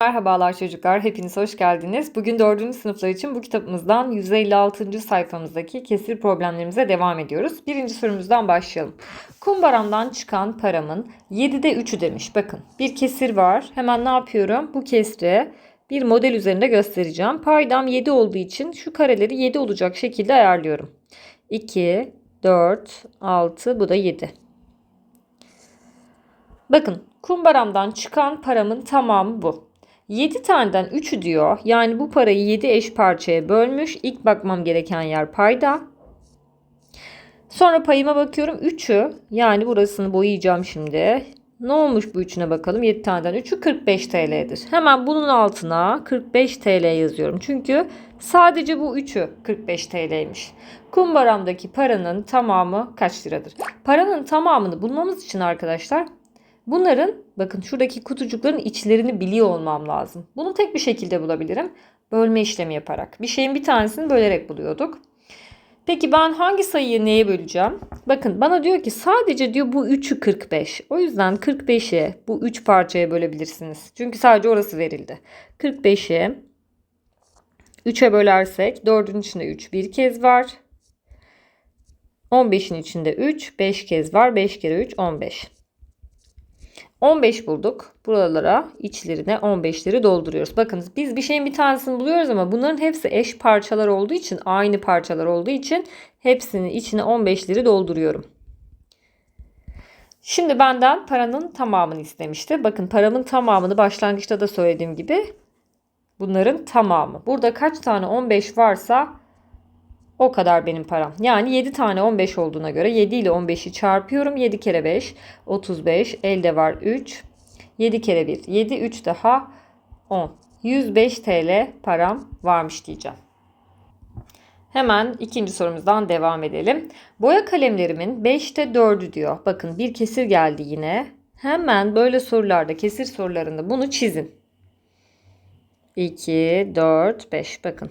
Merhabalar çocuklar, hepiniz hoş geldiniz. Bugün 4. sınıflar için bu kitabımızdan 156. sayfamızdaki kesir problemlerimize devam ediyoruz. Birinci sorumuzdan başlayalım. Kumbaramdan çıkan paramın 7'de 3'ü demiş. Bakın bir kesir var. Hemen ne yapıyorum? Bu kesri bir model üzerinde göstereceğim. Paydam 7 olduğu için şu kareleri 7 olacak şekilde ayarlıyorum. 2, 4, 6, bu da 7. Bakın kumbaramdan çıkan paramın tamamı bu. 7 taneden 3'ü diyor. Yani bu parayı 7 eş parçaya bölmüş. İlk bakmam gereken yer payda. Sonra payıma bakıyorum 3'ü. Yani burasını boyayacağım şimdi. Ne olmuş bu üçüne bakalım. 7 taneden 3'ü 45 TL'dir. Hemen bunun altına 45 TL yazıyorum. Çünkü sadece bu 3'ü 45 TL'ymiş. Kumbaramdaki paranın tamamı kaç liradır? Paranın tamamını bulmamız için arkadaşlar Bunların bakın şuradaki kutucukların içlerini biliyor olmam lazım. Bunu tek bir şekilde bulabilirim. Bölme işlemi yaparak. Bir şeyin bir tanesini bölerek buluyorduk. Peki ben hangi sayıyı neye böleceğim? Bakın bana diyor ki sadece diyor bu 3'ü 45. O yüzden 45'i bu 3 parçaya bölebilirsiniz. Çünkü sadece orası verildi. 45'i 3'e bölersek 4'ün içinde 3 bir kez var. 15'in içinde 3 5 kez var. 5 kere 3 15. 15 bulduk. Buralara içlerine 15'leri dolduruyoruz. Bakınız biz bir şeyin bir tanesini buluyoruz ama bunların hepsi eş parçalar olduğu için aynı parçalar olduğu için hepsinin içine 15'leri dolduruyorum. Şimdi benden paranın tamamını istemişti. Bakın paramın tamamını başlangıçta da söylediğim gibi bunların tamamı. Burada kaç tane 15 varsa o kadar benim param. Yani 7 tane 15 olduğuna göre 7 ile 15'i çarpıyorum. 7 kere 5 35. Elde var 3. 7 kere 1 7. 3 daha 10. 105 TL param varmış diyeceğim. Hemen ikinci sorumuzdan devam edelim. Boya kalemlerimin 5'te 4'ü diyor. Bakın bir kesir geldi yine. Hemen böyle sorularda kesir sorularında bunu çizin. 2, 4, 5 bakın.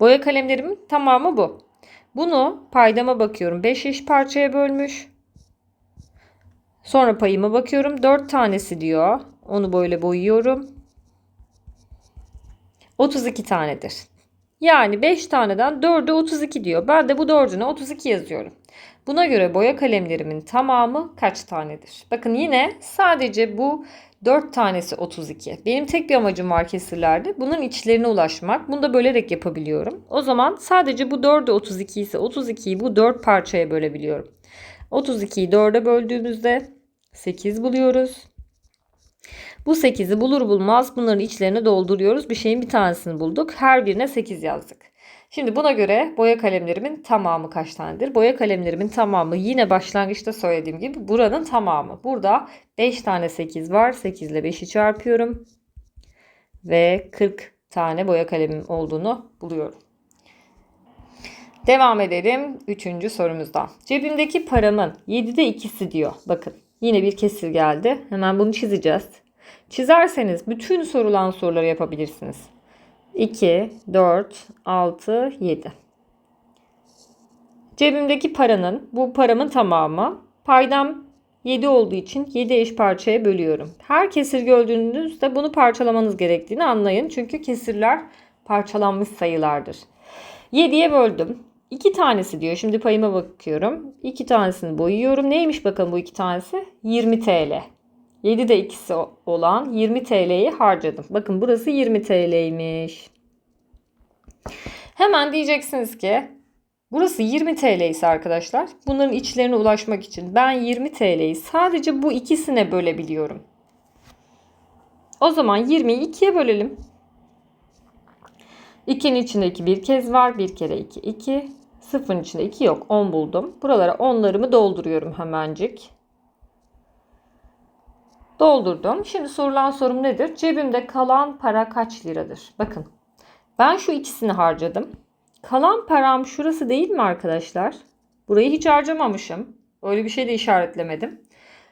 Boya kalemlerimin tamamı bu. Bunu paydama bakıyorum. 5 eş parçaya bölmüş. Sonra payıma bakıyorum. 4 tanesi diyor. Onu böyle boyuyorum. 32 tanedir. Yani 5 taneden 4'e 32 diyor. Ben de bu 4'üne 32 yazıyorum. Buna göre boya kalemlerimin tamamı kaç tanedir? Bakın yine sadece bu 4 tanesi 32. Benim tek bir amacım var kesirlerde. Bunun içlerine ulaşmak. Bunu da bölerek yapabiliyorum. O zaman sadece bu 4'e 32 ise 32'yi bu 4 parçaya bölebiliyorum. 32'yi 4'e böldüğümüzde 8 buluyoruz. Bu 8'i bulur bulmaz bunların içlerini dolduruyoruz. Bir şeyin bir tanesini bulduk. Her birine 8 yazdık. Şimdi buna göre boya kalemlerimin tamamı kaç tanedir? Boya kalemlerimin tamamı yine başlangıçta söylediğim gibi buranın tamamı. Burada 5 tane 8 var. 8 ile 5'i çarpıyorum. Ve 40 tane boya kalemim olduğunu buluyorum. Devam edelim 3. sorumuzdan. Cebimdeki paramın 7'de 2'si diyor. Bakın yine bir kesir geldi. Hemen bunu çizeceğiz. Çizerseniz bütün sorulan soruları yapabilirsiniz. 2, 4, 6, 7. Cebimdeki paranın, bu paramın tamamı. Paydam 7 olduğu için 7 eş parçaya bölüyorum. Her kesir gördüğünüzde bunu parçalamanız gerektiğini anlayın. Çünkü kesirler parçalanmış sayılardır. 7'ye böldüm. 2 tanesi diyor. Şimdi payıma bakıyorum. 2 tanesini boyuyorum. Neymiş bakalım bu 2 tanesi? 20 TL. 7'de ikisi olan 20 TL'yi harcadım. Bakın burası 20 TL'ymiş. Hemen diyeceksiniz ki burası 20 TL ise arkadaşlar bunların içlerine ulaşmak için ben 20 TL'yi sadece bu ikisine bölebiliyorum. O zaman 20'yi 2'ye bölelim. 2'nin içinde 2 bir kez var. 1 kere 2 2. 0'ın içinde 2 yok. 10 buldum. Buralara onlarımı dolduruyorum hemencik. Doldurdum. Şimdi sorulan sorum nedir? Cebimde kalan para kaç liradır? Bakın. Ben şu ikisini harcadım. Kalan param şurası değil mi arkadaşlar? Burayı hiç harcamamışım. Öyle bir şey de işaretlemedim.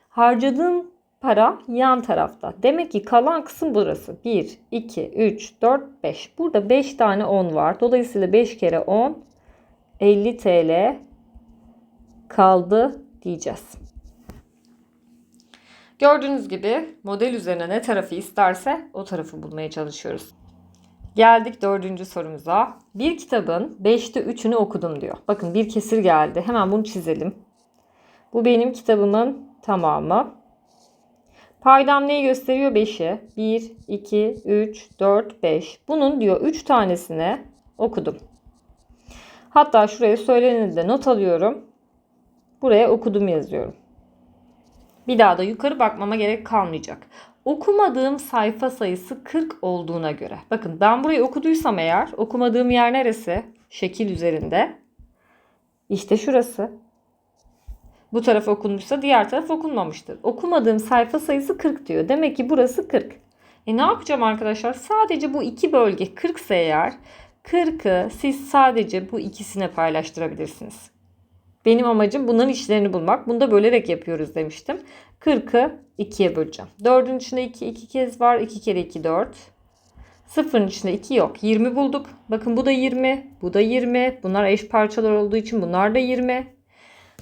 Harcadığım para yan tarafta. Demek ki kalan kısım burası. 1, 2, 3, 4, 5. Burada 5 tane 10 var. Dolayısıyla 5 kere 10 50 TL kaldı diyeceğiz. Gördüğünüz gibi model üzerine ne tarafı isterse o tarafı bulmaya çalışıyoruz. Geldik dördüncü sorumuza. Bir kitabın 5'te 3'ünü okudum diyor. Bakın bir kesir geldi. Hemen bunu çizelim. Bu benim kitabımın tamamı. Paydam neyi gösteriyor? 5'i. 1, 2, 3, 4, 5. Bunun diyor 3 tanesini okudum. Hatta şuraya söyleneni de not alıyorum. Buraya okudum yazıyorum. Bir daha da yukarı bakmama gerek kalmayacak. Okumadığım sayfa sayısı 40 olduğuna göre. Bakın ben burayı okuduysam eğer okumadığım yer neresi? Şekil üzerinde. İşte şurası. Bu taraf okunmuşsa diğer taraf okunmamıştır. Okumadığım sayfa sayısı 40 diyor. Demek ki burası 40. E ne yapacağım arkadaşlar? Sadece bu iki bölge 40 ise eğer 40'ı siz sadece bu ikisine paylaştırabilirsiniz. Benim amacım bunların içlerini bulmak. Bunu da bölerek yapıyoruz demiştim. 40'ı 2'ye böleceğim. 4'ün içinde 2 2 kez var. 2 kere 2 4. Sıfırın içinde 2 yok. 20 bulduk. Bakın bu da 20. Bu da 20. Bunlar eş parçalar olduğu için bunlar da 20.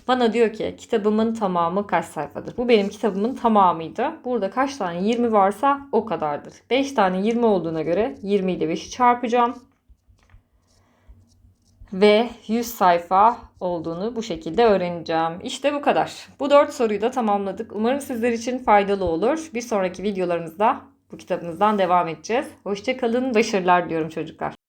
Bana diyor ki kitabımın tamamı kaç sayfadır? Bu benim kitabımın tamamıydı. Burada kaç tane 20 varsa o kadardır. 5 tane 20 olduğuna göre 20 ile 5'i çarpacağım. Ve 100 sayfa olduğunu bu şekilde öğreneceğim. İşte bu kadar. Bu 4 soruyu da tamamladık. Umarım sizler için faydalı olur. Bir sonraki videolarımızda bu kitabımızdan devam edeceğiz. Hoşçakalın, başarılar diliyorum çocuklar.